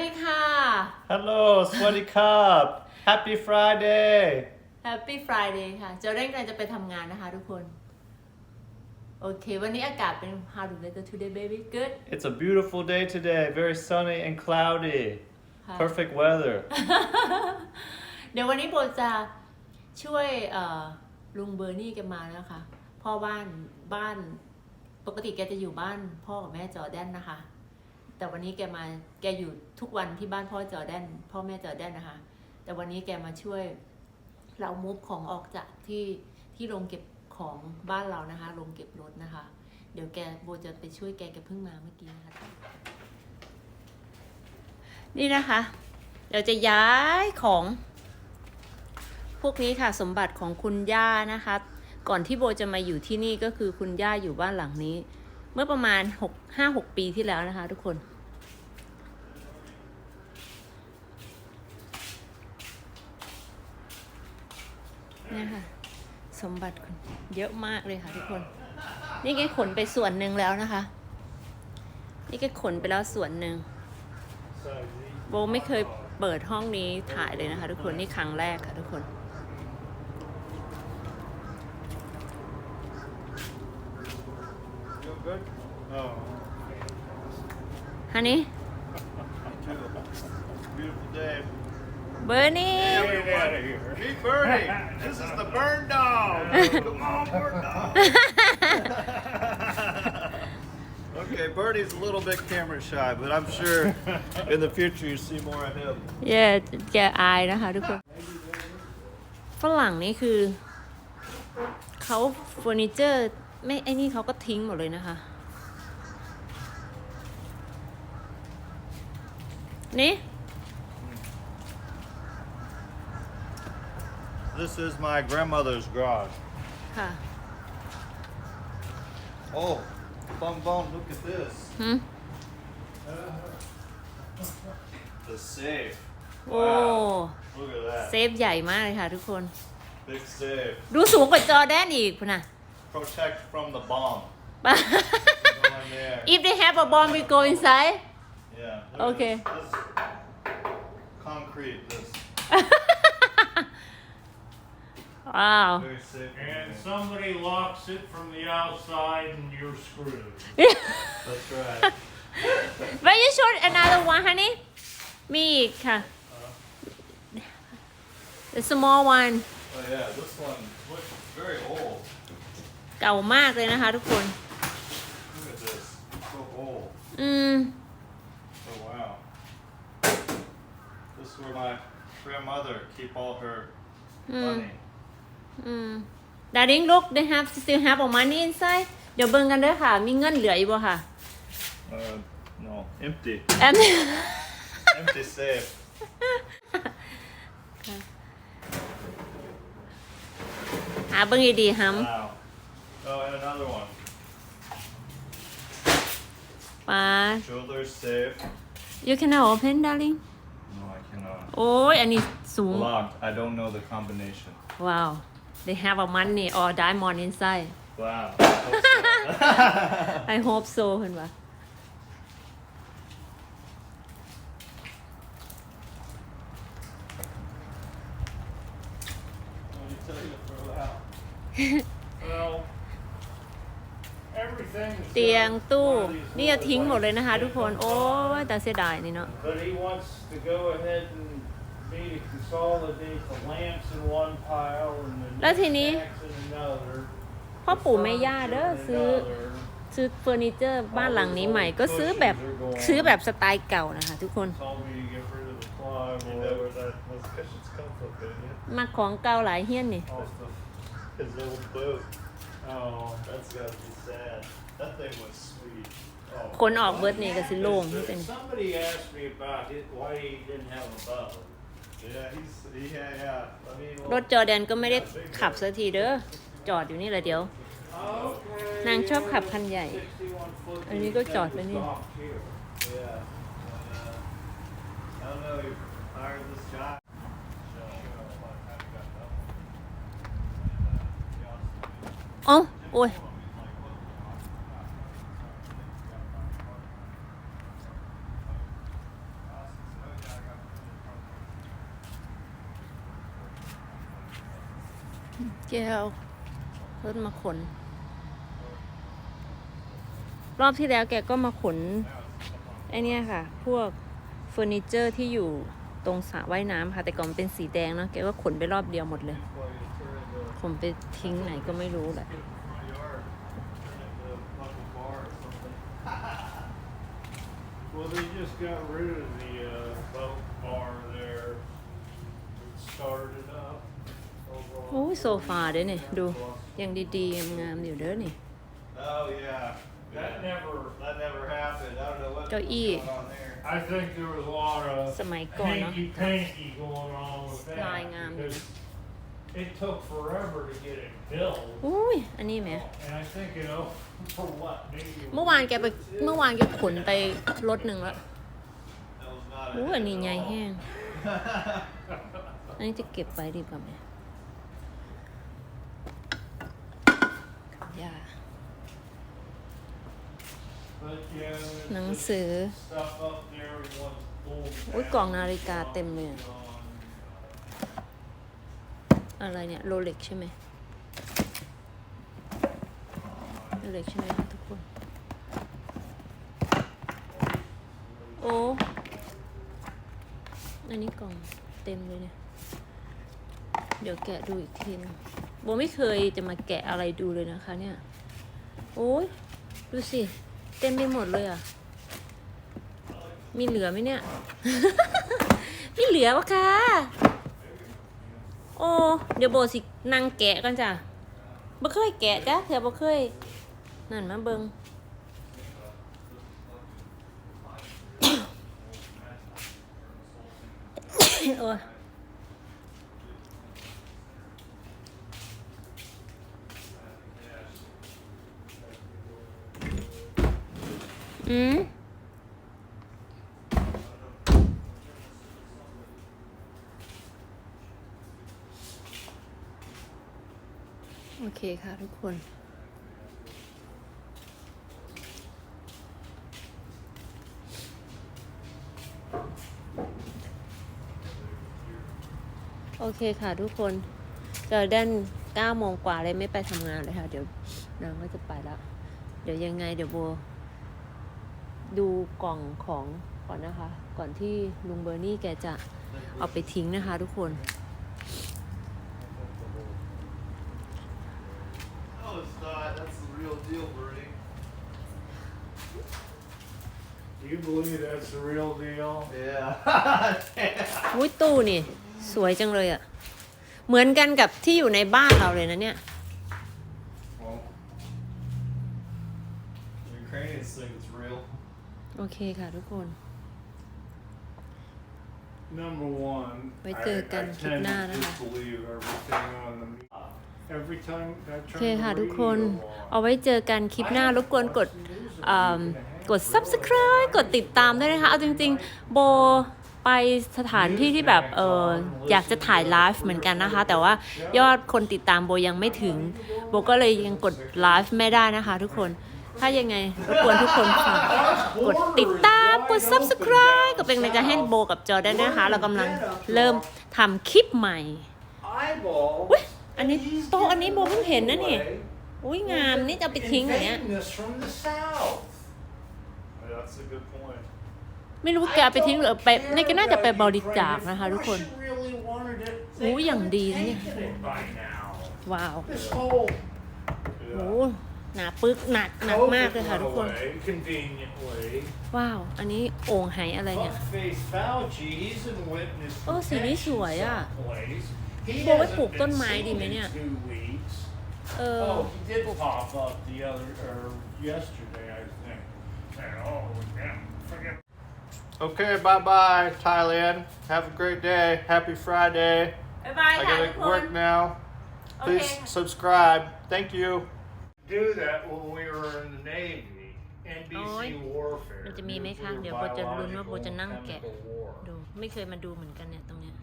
ดีค่ะ Hello, Sweaty Cup. Happy Friday. Happy Friday ค่ะเจอเร่งกำลังจะไปทำงานนะคะทุกคน โอเค วันนี้อากาศเป็น How do weather today baby good It's a beautiful day today. Very sunny and cloudy. ค่ะ Perfect weather. เดี๋ยววันนี้โบจะช่วยเอ่อลุงเบอร์นี่แกมาแล้วค่ะพ่อบ้านบ้านปกติแกจะอยู่บ้านพ่อกับแม่จอร์แดนนะคะ แต่วันนี้แกมาแกอยู่ทุกวันที่บ้านพ่อจอร์แดนพ่อแม่จอร์แดนนะคะ แต่วันนี้แกมาช่วยเรามุฟของออกจากที่ที่โรงเก็บของบ้านเรานะคะโรงเก็บรถนะคะ เดี๋ยวแกโบจะไปช่วยแกแกเพิ่งมาเมื่อกี้นะคะนี่นะคะเดี๋ยวจะย้ายของ พวกนี้ค่ะสมบัติของคุณย่านะคะ ก่อนที่โบจะมาอยู่ที่นี่ก็คือคุณย่าอยู่บ้านหลังนี้ เมื่อประมาณหกห้าหกปีที่แล้วนะคะทุกคน เนี่ยค่ะ สมบัติคุณเยอะมากเลยค่ะทุกคน นี่แกขนไปส่วนหนึ่งแล้วนะคะ นี่แกขนไปแล้วส่วนหนึ่งโบไม่เคยเปิดห้องนี้ถ่ายเลยนะคะ ทุกคนนี่ครั้งแรกค่ะทุกคน You good? Oh. ฮันนี่ Beautiful day. เบอร์นี่ Get out of here. Meet Bernie. This is the burn dog. Come on, burn dog. okay, Bernie's a little bit camera shy, but I'm sure in the future you see more of him. เย่แกอายนะคะทุกคน ฝรั่งนี่คือ เขาเฟอร์นิเจอร์ ไม่ไอ้นี่เขาก็ทิ้งหมดเลยนะคะ นี่ This is my grandmother's garage. ค่ะ Oh, bum bum, look at this. หืม The safe. โอ้ Look at เซ that. ฟใหญ่มากเลยค่ะทุกคน Big safe. ดูสูงกว่าจอแดนอีกพุ่นน่ะ Protect from the bomb. Go in there. If they have a bomb we go inside Yeah. look at Okay. This, this concrete. This wow very safe. And somebody locks it from the outside and you're screwed. That's right. But you showed another one honey มีอีกค่ะ the small one Oh yeah, this one looks very old. เก่ามากเลยนะคะทุกคน Look at this. So old. อืม Oh wow. This is where my grandmother keep all her Hmm. money. อืม Darling look they have still have a money inside เดี๋ยวเบิ่งกันเด้อค่ะ มีเงินเหลืออยู่บ่ค่ะ Uh, no, empty. แอม empty safe. หาเบิ่งดีๆฮัม Wow. Oh, and another one. ป้า Jeweler's safe. you can open darling No, I cannot. โอ้ยอันนี้สูง Locked. I don't know the combination. wow they have a money or diamond inside Wow. I hope so เห็นปะ Let me tell you to throw out. Well, everything is เตียง done. ตู้ One of these นี่จะทิ้งหมดเลยนะคะ ทุกคน โอ้ little ยแต่เสียดายนี่เนาะ But he wants to go ahead and me to consolidate the lamps in one pile and the แล้วทีนี้ knickknacks in another. พ่อปู่แม่ย่าเด้อ Furniture in ซื้อ another. ซื้อเฟอร์นิเจอร์บ้านหลังนี้ใหม่ก็ซื้อแบบซื้อแบบสไตล์เก่านะคะทุกคน Told me to get rid of the You plywood. know where that, those cushions come from, don't you? มาของเก่าหลายเฮี้ยนนี่ Off the, His old boat. oh, That's gotta be sad. That thing was sweet. Oh. คนออกเบิร์ดนี่ก็สิโล่งที่เป็น somebody asked me about it, why he didn't have a boat. รถจอแดนก็ไม่ได้ขับสักทีเด้อ จอดอยู่นี่แหละเดี๋ยว Okay. นางชอบขับคันใหญ่61 foot. อันนี้ก็จอดไว้นี่ Docked here. yeah. Uh, I don't know, you hired this guy. So, uh, เอ้าโอ้ย แกเอารถมาขน รอบที่แล้วแกก็มาขนไอเนี้ยค่ะ พวกเฟอร์นิเจอร์ที่อยู่ตรงสระว่ายน้ำค่ะ แต่ก่อนมันเป็นสีแดงเนาะแกก็ขนไปรอบเดียวหมดเลยขนไปทิ้งไหนก็ไม่รู้แหละ Well, they just got rid of the uh, boat bar there. Started it up. over on โอ้ยโซฟาเด้อเนี่ยดูยังดีๆงามๆอยู่เด้อนี่ Oh yeah. That never. That never happened. I don't know what เก้าอี้ going on there. I think there was a lot of สมัยก่อนเนาะ hanky panky going on with that ลายงามอยู่ because it took forever to get it built. อุ้ยอันนี้ไหม And I think you know for what maybe. เมื่อวานแกไปเมื่อวานแกขนไปรถหนึ่งแล้ว That was not a อู้ hit อันนี้ at ใหญ่ all. แห้ง อันนี้จะเก็บไว้ดีกว่าไหม ยา But yeah, หนังสือ อุ้ยกล่องนาฬิกาเต็มเลย อะไรเนี่ยโรเล็กใช่ไหมโรเล็กใช่ไหมทุกคน โอ้อันนี้กล่องเต็มเลยเนี่ย เดี๋ยวแกะดูอีกทีนึง โบไม่เคยจะมาแกะอะไรดูเลยนะคะเนี่ย โอ้ยดูสิ เต็มไปหมดเลยอะ มีเหลือไหมเนี่ยมีเหลือปะคะโอ้เดี๋ยวโบสินั่งแกะกันจ้ะบ่เคยแกะจ้ะเธอบ่เคย นั่นมาเบิงโอ้ย อืมโอเคค่ะทุกคน โอเคค่ะทุกคนเจอร์แดน9โมงกว่าเลยไม่ไปทำงานเลยค่ะ เดี๋ยวนางก็จะไปแล้ว เดี๋ยวยังไงเดี๋ยวโบ ดูกล่องของก่อนนะคะ ก่อนที่ลุงเบอร์นี่แกจะเอาไปทิ้งนะคะทุกคน No, it's not. That's the real deal, Bernie. Do you believe that's the real deal? Yeah. อุ้ยตู้นี่ สวยจังเลยอะ่ะ เหมือนกันกับที่อยู่ในบ้านเราเลยนะเนี่ย well, the Ukrainians think it's real. โอเคค่ะทุกคน Number one, Wait I, till I can keep tend na- to disbelieve everything on the media. Every time I โอ turn เค the ค่ะทุก radio คน on, เอาไว้เจอกันคลิปหน้ารบกวนกดอ่ากด subscribe กดติดตามด้วยนะคะ เอาจริง ๆ โบไปสถานที่ที่แบบเอออยากจะถ่ายไลฟ์เหมือนกันนะคะ แต่ว่ายอดคนติดตามโบยังไม่ถึง โบก็เลยยังกดไลฟ์ไม่ได้นะคะทุกคน ถ้ายังไงรบกวนทุกคนฝากกดติดตาม กด subscribe ก็เป็นกำลังใจให้โบกับจอได้นะคะ เรากำลังเริ่มทำคลิปใหม่อุ๊ยอันนี้โต๊ะอันนี้โบเพิ่งเห็นนะนี่อุ้ยงามนี่จะเอาไปทิ้งเหรอเนี่ย That's a good point. ไม่รู้แกเอาไปทิ้งหรือไปนี่ก็น่าจะไปบริจาคนะคะ ทุกคน Russia really wanted it. โอ้ยอย่างดีนะเนี่ย by now. ว้าวโอ้ หนาปึกหนักหนักมากเลยค่ะทุกคน away conveniently. ว้าว อันนี้โอ่งไหอะไรเนี่ย Fuckface Fauci, he's in witness เออสีนี้สวยอะ someplace. He โบไว้ hasn't ปลูกต้น been ไม้ดี seen ไหม in เนี่ย two weeks. เออ Oh, he did pop up the other, or yesterday, I think. And, oh, yeah, forget Okay, bye bye, Thailand. Have a great day. Happy Friday. บ๊ายบาย I ค่ะทุ gotta กคน work now. Please Okay. subscribe. Thank you. Do that when we were in the Navy. NBC Ôi. warfare. มันจะมีไหมคะ nuclear, เดี๋ยวโบจะลุ้นว่าโบจะนั่ง biological, แกะ chemical war. ดู ไม่เคยมาดูเหมือนกันเนี่ยตรงเนี้ย